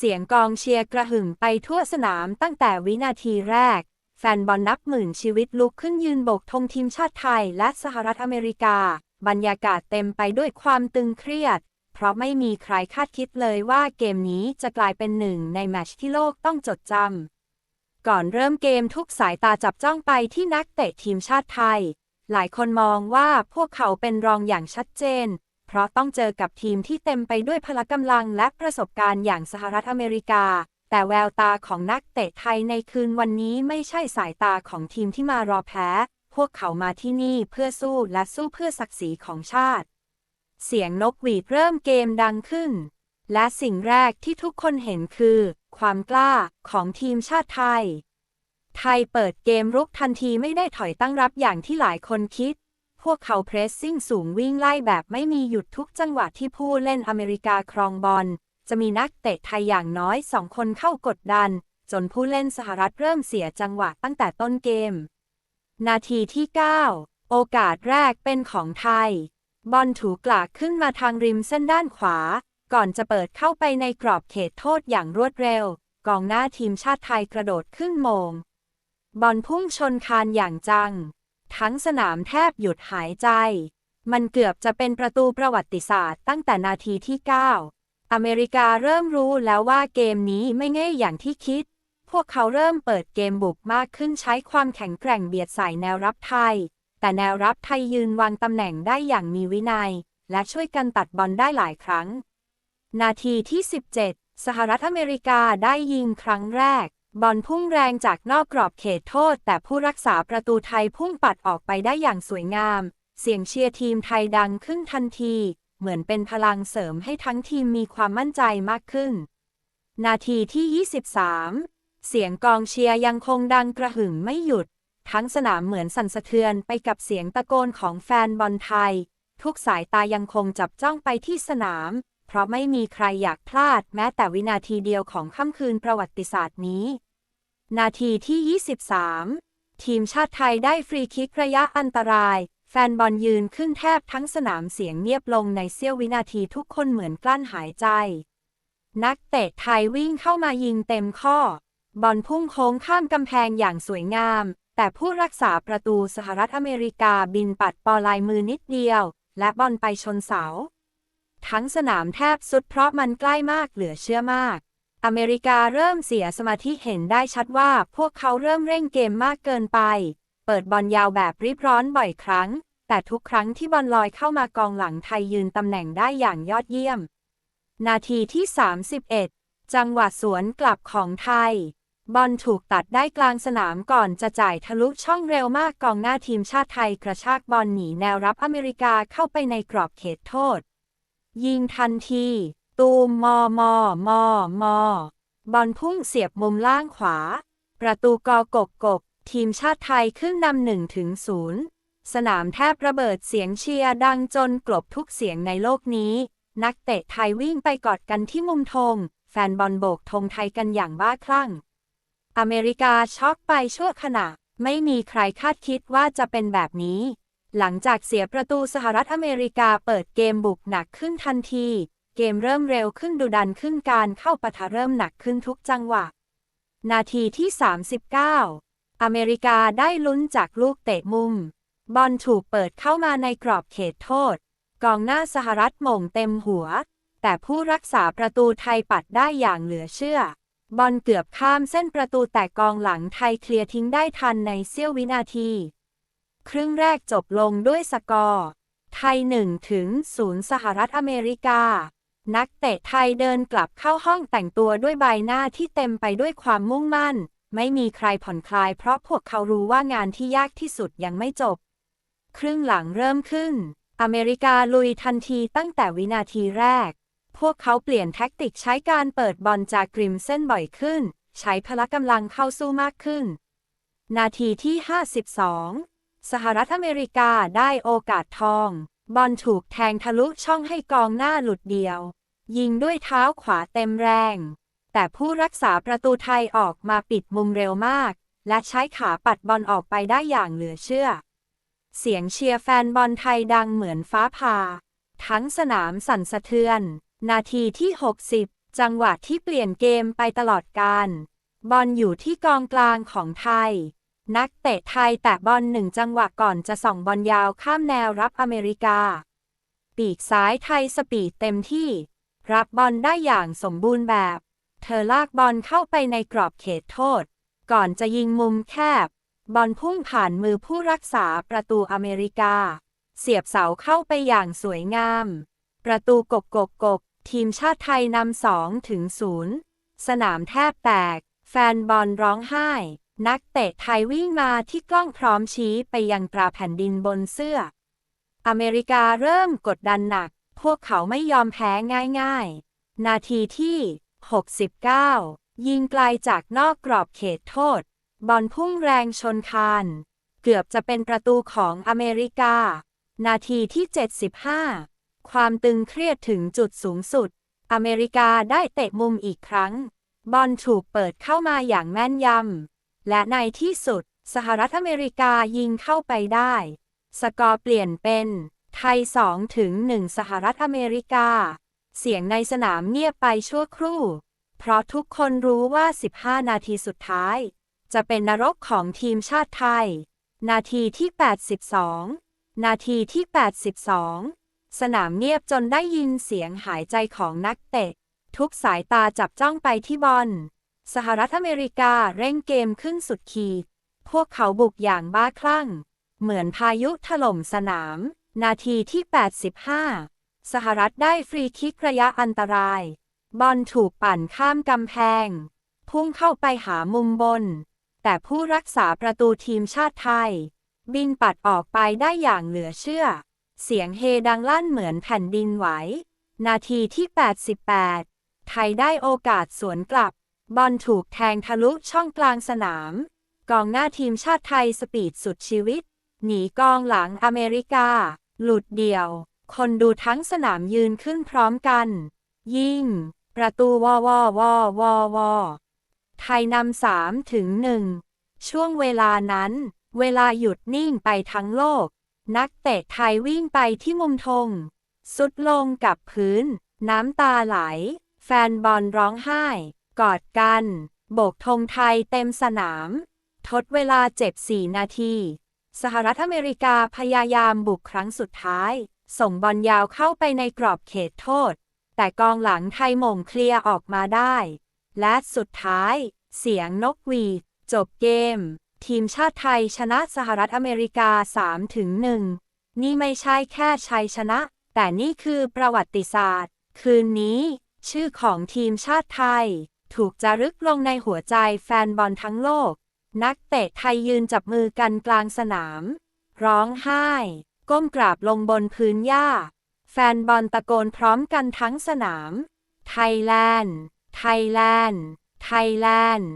เสียงกองเชียร์กระหึ่มไปทั่วสนามตั้งแต่วินาทีแรก แฟนบอลนับหมื่นชีวิตลุกขึ้นยืนโบกธงทีมชาติไทยและสหรัฐอเมริกา บรรยากาศเต็มไปด้วยความตึงเครียด เพราะไม่มีใครคาดคิดเลยว่าเกมนี้จะกลายเป็นหนึ่งในแมตช์ที่โลกต้องจดจำก่อนเริ่มเกมทุกสายตาจับจ้องไปที่นักเตะทีมชาติไทย หลายคนมองว่าพวกเขาเป็นรองอย่างชัดเจน เพราะต้องเจอกับทีมที่เต็มไปด้วยพละกำลังและประสบการณ์อย่างสหรัฐอเมริกา แต่แววตาของนักเตะไทยในคืนวันนี้ไม่ใช่สายตาของทีมที่มารอแพ้ พวกเขามาที่นี่เพื่อสู้และสู้เพื่อศักดิ์ศรีของชาติ เสียงนกหวีดเริ่มเกมดังขึ้น และสิ่งแรกที่ทุกคนเห็นคือ ความกล้าของทีมชาติไทยไทยเปิดเกมรุกทันทีไม่ได้ถอยตั้งรับอย่างที่หลายคนคิด พวกเขาเพรสซิ่งสูงวิ่งไล่แบบไม่มีหยุดทุกจังหวะที่ผู้เล่นอเมริกาครองบอล จะมีนักเตะไทยอย่างน้อยสองคนเข้ากดดัน จนผู้เล่นสหรัฐเริ่มเสียจังหวะตั้งแต่ต้นเกม นาทีที่ 9 โอกาสแรกเป็นของไทย บอลถูกลากขึ้นมาทางริมเส้นด้านขวา ก่อนจะเปิดเข้าไปในกรอบเขตโทษอย่างรวดเร็ว กองหน้าทีมชาติไทยกระโดดขึ้นโมง บอลพุ่งชนคานอย่างจัง ทั้งสนามแทบหยุดหายใจ มันเกือบจะเป็นประตูประวัติศาสตร์ตั้งแต่นาทีที่ 9 อเมริกาเริ่มรู้แล้วว่าเกมนี้ไม่ง่ายอย่างที่คิด พวกเขาเริ่มเปิดเกมบุกมากขึ้นใช้ความแข็งแกร่งเบียดใส่แนวรับไทย แต่แนวรับไทยยืนวางตำแหน่งได้อย่างมีวินัย และช่วยกันตัดบอลได้หลายครั้ง นาทีที่ 17 สหรัฐอเมริกาได้ยิงครั้งแรก บอลพุ่งแรงจากนอกกรอบเขตโทษ แต่ผู้รักษาประตูไทยพุ่งปัดออกไปได้อย่างสวยงาม เสียงเชียร์ทีมไทยดังขึ้นทันที เหมือนเป็นพลังเสริมให้ทั้งทีมมีความมั่นใจมากขึ้น นาทีที่ 23 เสียงกองเชียร์ยังคงดังกระหึ่มไม่หยุด ทั้งสนามเหมือนสั่นสะเทือนไปกับเสียงตะโกนของแฟนบอลไทย ทุกสายตายังคงจับจ้องไปที่สนาม เพราะไม่มีใครอยากพลาดแม้แต่วินาทีเดียวของค่ำคืนประวัติศาสตร์นี้ นาทีที่ 23 ทีมชาติไทยได้ฟรีคิกระยะอันตราย แฟนบอลยืนขึ้นแทบทั้งสนามเสียงเงียบลงในเสี้ยววินาทีทุกคนเหมือนกลั้นหายใจ นักเตะไทยวิ่งเข้ามายิงเต็มข้อ บอลพุ่งโค้งข้ามกำแพงอย่างสวยงาม แต่ผู้รักษาประตูสหรัฐอเมริกาบินปัดปอลายมือนิดเดียว และบอลไปชนเสา ทั้งสนามแทบสุดเพราะมันใกล้มากเหลือเชื่อมาก อเมริกาเริ่มเสียสมาธิเห็นได้ชัดว่าพวกเขาเริ่มเร่งเกมมากเกินไป เปิดบอลยาวแบบรีบร้อนบ่อยครั้ง แต่ทุกครั้งที่บอลลอยเข้ามากองหลังไทยยืนตำแหน่งได้อย่างยอดเยี่ยม นาทีที่ 31 จังหวะสวนกลับของไทย บอลถูกตัดได้กลางสนามก่อนจะจ่ายทะลุช่องเร็วมากกองหน้าทีมชาติไทยกระชากบอลหนีแนวรับอเมริกาเข้าไปในกรอบเขตโทษ ยิงทันที ตูมมอมอมอมอบอลพุ่งเสียบมุมล่างขวา ประตูกอกกกก ทีมชาติไทยขึ้นนำหนึ่งถึงศูนย์สนามแทบระเบิดเสียงเชียร์ดังจนกลบทุกเสียงในโลกนี้ นักเตะไทยวิ่งไปกอดกันที่มุมธง แฟนบอลโบกธงไทยกันอย่างบ้าคลั่ง อเมริกาช็อกไปชั่วขณะ ไม่มีใครคาดคิดว่าจะเป็นแบบนี้ หลังจากเสียประตูสหรัฐอเมริกาเปิดเกมบุกหนักขึ้นทันที เกมเริ่มเร็วขึ้นดุดันขึ้นการเข้าปะทะเริ่มหนักขึ้นทุกจังหวะ นาทีที่ 39 อเมริกาได้ลุ้นจากลูกเตะมุม บอลถูกเปิดเข้ามาในกรอบเขตโทษ กองหน้าสหรัฐหม่งเต็มหัว แต่ผู้รักษาประตูไทยปัดได้อย่างเหลือเชื่อ บอลเกือบข้ามเส้นประตูแต่กองหลังไทยเคลียร์ทิ้งได้ทันในเสี้ยววินาที ครึ่งแรกจบลงด้วยสกอร์ ไทย1ถึง0สหรัฐอเมริกา นักเตะไทยเดินกลับเข้าห้องแต่งตัวด้วยใบหน้าที่เต็มไปด้วยความมุ่งมั่น ไม่มีใครผ่อนคลายเพราะพวกเขารู้ว่างานที่ยากที่สุดยังไม่จบ ครึ่งหลังเริ่มขึ้น อเมริกาลุยทันทีตั้งแต่วินาทีแรก พวกเขาเปลี่ยนแท็กติกใช้การเปิดบอลจากกริมเส้นบ่อยขึ้น ใช้พละกำลังเข้าสู้มากขึ้น นาทีที่ 52 สหรัฐอเมริกาได้โอกาสทอง บอลถูกแทงทะลุช่องให้กองหน้าหลุดเดียว ยิงด้วยเท้าขวาเต็มแรง แต่ผู้รักษาประตูไทยออกมาปิดมุมเร็วมาก และใช้ขาปัดบอลออกไปได้อย่างเหลือเชื่อ เสียงเชียร์แฟนบอลไทยดังเหมือนฟ้าผ่า ทั้งสนามสั่นสะเทือน นาทีที่ 60 จังหวะที่เปลี่ยนเกมไปตลอดการ บอลอยู่ที่กองกลางของไทย นักเตะไทยแตะบอลหนึ่งจังหวะก่อนจะส่องบอลยาวข้ามแนวรับอเมริกา ปีกซ้ายไทยสปีดเต็มที่ รับบอลได้อย่างสมบูรณ์แบบ เธอลากบอลเข้าไปในกรอบเขตโทษ ก่อนจะยิงมุมแคบ บอลพุ่งผ่านมือผู้รักษาประตูอเมริกา เสียบเสาเข้าไปอย่างสวยงาม ประตูกกกกกกทีมชาติไทยนำสองถึงศูนย์สนามแทบแตก แฟนบอลร้องไห้ นักเตะไทยวิ่งมาที่กล้องพร้อมชี้ไปยังตราแผ่นดินบนเสื้อ อเมริกาเริ่มกดดันหนัก พวกเขาไม่ยอมแพ้ง่ายๆ นาทีที่ 69 ยิงไกลจากนอกกรอบเขตโทษ บอลพุ่งแรงชนคาน เกือบจะเป็นประตูของอเมริกา นาทีที่ 75 ความตึงเครียดถึงจุดสูงสุด อเมริกาได้เตะมุมอีกครั้ง บอลถูกเปิดเข้ามาอย่างแม่นยำ และในที่สุด สหรัฐอเมริกายิงเข้าไปได้ สกอร์เปลี่ยนเป็น ไทย2ถึง1สหรัฐอเมริกา เสียงในสนามเงียบไปชั่วครู่ เพราะทุกคนรู้ว่า 15 นาทีสุดท้าย จะเป็นนรกของทีมชาติไทย นาทีที่ 82 นาทีที่ 82 สนามเงียบจนได้ยินเสียงหายใจของนักเตะ ทุกสายตาจับจ้องไปที่บอล สหรัฐอเมริกาเร่งเกมขึ้นสุดขีด พวกเขาบุกอย่างบ้าคลั่ง เหมือนพายุถล่มสนาม นาทีที่ 85 สหรัฐได้ฟรีคิกระยะอันตราย บอลถูกปั่นข้ามกำแพง พุ่งเข้าไปหามุมบน แต่ผู้รักษาประตูทีมชาติไทย บินปัดออกไปได้อย่างเหลือเชื่อ เสียงเฮดังลั่นเหมือนแผ่นดินไหว นาทีที่ 88 ไทยได้โอกาสสวนกลับ บอลถูกแทงทะลุช่องกลางสนาม กองหน้าทีมชาติไทยสปีดสุดชีวิต หนีกองหลังอเมริกา หลุดเดี่ยว คนดูทั้งสนามยืนขึ้นพร้อมกัน ยิงประตูวอวอวอวอวอไทยนำสามถึงหนึ่งช่วงเวลานั้น เวลาหยุดนิ่งไปทั้งโลก นักเตะไทยวิ่งไปที่มุมธง สุดลงกับพื้น น้ำตาไหล แฟนบอลร้องไห้ กอดกัน โบกธงไทยเต็มสนาม ทดเวลาเจ็บสี่นาที สหรัฐอเมริกาพยายามบุกครั้งสุดท้าย ส่งบอลยาวเข้าไปในกรอบเขตโทษ แต่กองหลังไทยหม่งเคลียร์ออกมาได้ และสุดท้าย เสียงนกหวีดจบเกม ทีมชาติไทยชนะสหรัฐอเมริกา 3 ถึง 1 นี่ไม่ใช่แค่ชัยชนะ แต่นี่คือประวัติศาสตร์ คืนนี้ ชื่อของทีมชาติไทย ถูกจารึกลงในหัวใจแฟนบอลทั้งโลก นักเตะไทยยืนจับมือกันกลางสนาม ร้องไห้ ก้มกราบลงบนพื้นหญ้า แฟนบอลตะโกนพร้อมกันทั้งสนาม ไทยแลนด์ ไทยแลนด์ ไทยแลนด์